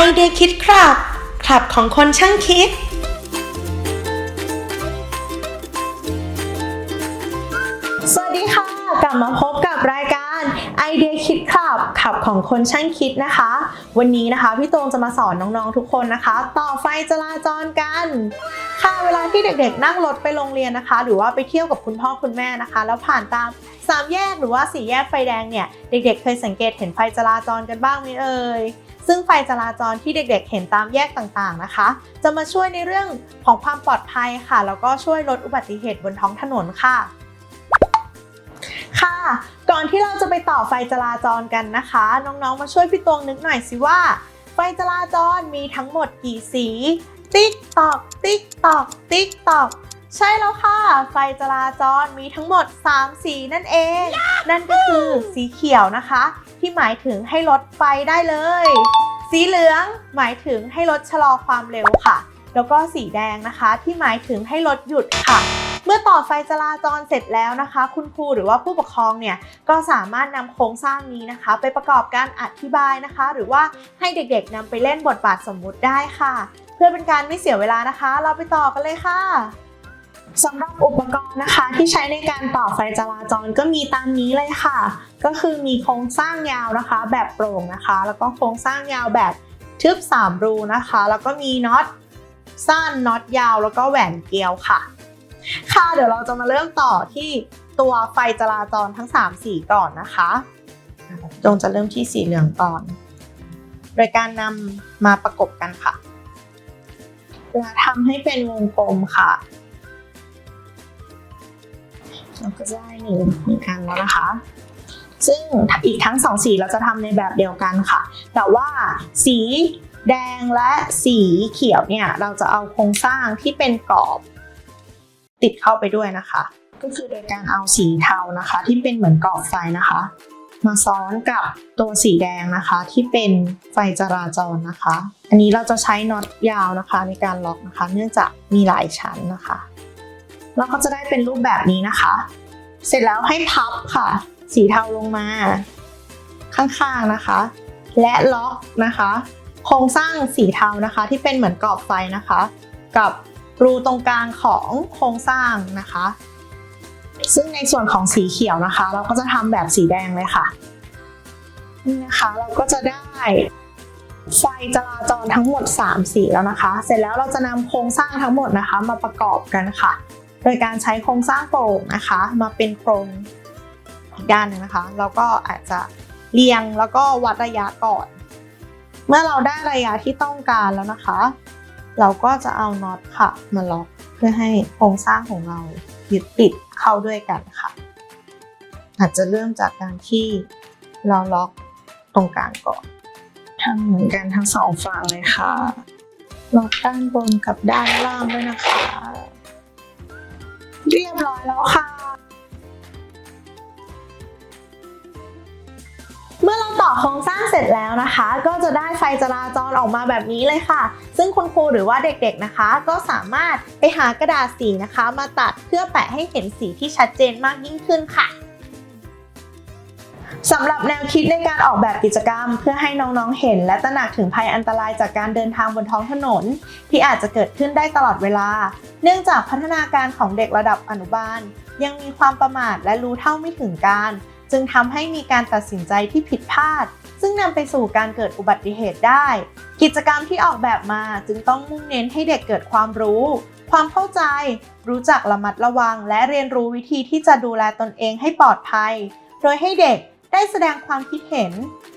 ไอเดียคิดครับ คลับของคนช่างคิด สวัสดีค่ะ กลับมาพบกับรายการไอเดียคิดขับขับของคนช่างคิดนะคะ วันนี้นะคะพี่ตรงจะมาสอนน้องๆทุกคนนะคะ ต่อไฟจราจรกัน ค่ะเวลาที่เด็กๆ นั่งรถไปโรงเรียนนะคะ หรือว่าไปเที่ยวกับคุณพ่อคุณแม่นะคะ แล้วผ่านตามสามแยกหรือว่าสี่แยกไฟแดงเนี่ย เด็กๆ เคยสังเกตเห็นไฟจราจรกันบ้างไหมเอ่ย ซึ่งไฟจราจรที่เด็กๆ เห็นตามแยกต่างๆนะคะ จะมาช่วยในเรื่องของความปลอดภัยค่ะ แล้วก็ช่วยลดอุบัติเหตุบนท้องถนนค่ะค่ะ ก่อนที่เราจะไปต่อไฟจราจรกันนะคะ น้องๆ มาช่วยพี่ตวงนึกหน่อยสิว่า ไฟจราจรมีทั้งหมดกี่สี ติ๊กตอก ติ๊กตอก ติ๊กตอก ใช่แล้วค่ะ ไฟจราจรมีทั้งหมด 3 สีนั่นเอง นั่นก็คือสีเขียวนะคะ ที่หมายถึงให้ลดไฟได้เลย สีเหลืองหมายถึงให้ลดชะลอความเร็วค่ะ แล้วก็สีแดงนะคะ ที่หมายถึงให้ลดหยุดค่ะเมื่อต่อไฟจราจรเสร็จแล้วนะคะ คุณครูหรือว่าผู้ปกครองเนี่ยก็สามารถนำโครงสร้างนี้นะคะ ไปประกอบการอธิบายนะคะ หรือว่าให้เด็กๆนำไปเล่นบทบาทสมมุติได้ค่ะ เพื่อเป็นการไม่เสียเวลานะคะ เราไปต่อกันเลยค่ะ สำหรับอุปกรณ์นะคะที่ใช้ในการต่อไฟจราจรก็มีตามนี้เลยค่ะ ก็คือมีโครงสร้างยาวนะคะ แบบโปร่งนะคะ แล้วก็โครงสร้างยาวแบบทึบ3รูนะคะ แล้วก็มีน็อตสั้นน็อตยาว แล้วก็แหวนเกลียวค่ะ ค่ะเดี๋ยวเราจะมาเริ่มต่อที่ตัวไฟจราจรทั้ง 3 สีก่อนนะคะจงจะเริ่มที่สีเหลืองก่อน โดยการนำมาประกบกันค่ะและทำให้เป็นวงกลมค่ะ เราก็จะได้หนึ่งหนึ่งอันแล้วนะคะ ซึ่งอีกทั้งสองสีเราจะทำในแบบเดียวกันค่ะ แต่ว่าสีแดงและสีเขียวเนี่ยเราจะเอาโครงสร้างที่เป็นกรอบติดเข้าไปด้วยนะคะ ก็คือโดยการเอาสีเทานะคะ ที่เป็นเหมือนกรอบไฟนะคะ มาซ้อนกับตัวสีแดงนะคะที่เป็นไฟจราจรนะคะ อันนี้เราจะใช้น็อตยาวนะคะในการล็อกนะคะ เนื่องจากมีหลายชั้นนะคะ แล้วก็จะได้เป็นรูปแบบนี้นะคะ เสร็จแล้วให้พับค่ะ สีเทาลงมา ข้างๆนะคะ และล็อกนะคะ โครงสร้างสีเทานะคะ ที่เป็นเหมือนกรอบไฟนะคะ กับรูตรงกลางของโครงสร้างนะคะ ซึ่งในส่วนของสีเขียวนะคะ เราก็จะทำแบบสีแดงเลยค่ะนี่นะคะเราก็จะได้ไฟจราจรทั้งหมด 3 สีแล้วนะคะ เสร็จแล้วเราจะนำโครงสร้างทั้งหมดนะคะ มาประกอบกันค่ะ โดยการใช้โครงสร้างโปร่งนะคะ มาเป็นโครงอีกด้านหนึงนะคะเราก็อาจจะเรียงแล้วก็วัดระยะก่อน เมื่อเราได้ระยะที่ต้องการแล้วนะคะ เราก็จะเอาน็อตค่ะมาล็อกเพื่อให้โครงสร้างของเรายึดติดเข้าด้วยกันค่ะ อาจจะเริ่มจากการที่เราล็อกตรงกลางก่อนทำเหมือนกันทั้งสองฝั่งเลยค่ะล็อกด้านบนกับด้านล่างด้วยนะคะ เรียบร้อยแล้วค่ะ เมื่อเราต่อโครงสร้างเสร็จแล้วนะคะ ก็จะได้ไฟจราจรออกมาแบบนี้เลยค่ะ ซึ่งคุณครูหรือว่าเด็กๆนะคะ ก็สามารถไปหากระดาษสีนะคะ มาตัดเพื่อแปะให้เห็นสีที่ชัดเจนมากยิ่งขึ้นค่ะ สำหรับแนวคิดในการออกแบบกิจกรรม เพื่อให้น้องๆเห็น และตระหนักถึงภัยอันตรายจากการเดินทางบนท้องถนน ที่อาจจะเกิดขึ้นได้ตลอดเวลา เนื่องจากพัฒนาการของเด็กระดับอนุบาล ยังมีความประมาทและรู้เท่าไม่ถึงการ จึงทำให้มีการตัดสินใจที่ผิดพลาด ซึ่งนำไปสู่การเกิดอุบัติเหตุได้ กิจกรรมที่ออกแบบมาจึงต้องมุ่งเน้นให้เด็กเกิดความรู้ ความเข้าใจ รู้จักระมัดระวัง และเรียนรู้วิธีที่จะดูแลตนเองให้ปลอดภัย โดยให้เด็ก ได้แสดงความคิดเห็น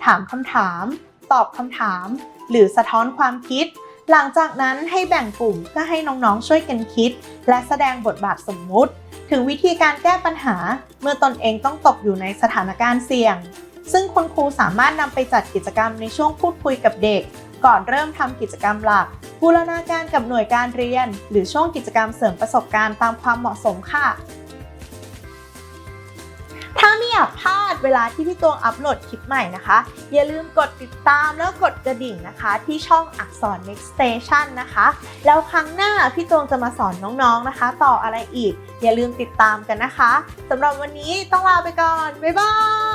ถามคำถาม ตอบคำถาม หรือสะท้อนความคิด หลังจากนั้นให้แบ่งกลุ่มเพื่อให้น้องๆช่วยกันคิด และแสดงบทบาทสมมุติ ถึงวิธีการแก้ปัญหา เมื่อตนเองต้องตกอยู่ในสถานการณ์เสี่ยง ซึ่งคุณครูสามารถนำไปจัดกิจกรรมในช่วงพูดคุยกับเด็ก ก่อนเริ่มทำกิจกรรมหลักบูรณาการกับหน่วยการเรียน หรือช่วงกิจกรรมเสริมประสบการณ์ตามความเหมาะสมค่ะ ถ้าไม่อยากพลาดเวลาที่พี่ตวงอัปโหลดคลิปใหม่นะคะ อย่าลืมกดติดตามแล้วกดกระดิ่งนะคะ ที่ช่องอักษร next station นะคะ แล้วครั้งหน้าพี่ตวงจะมาสอนน้องๆนะคะ ต่ออะไรอีก อย่าลืมติดตามกันนะคะสำหรับวันนี้ต้องลาไปก่อน บ๊ายบาย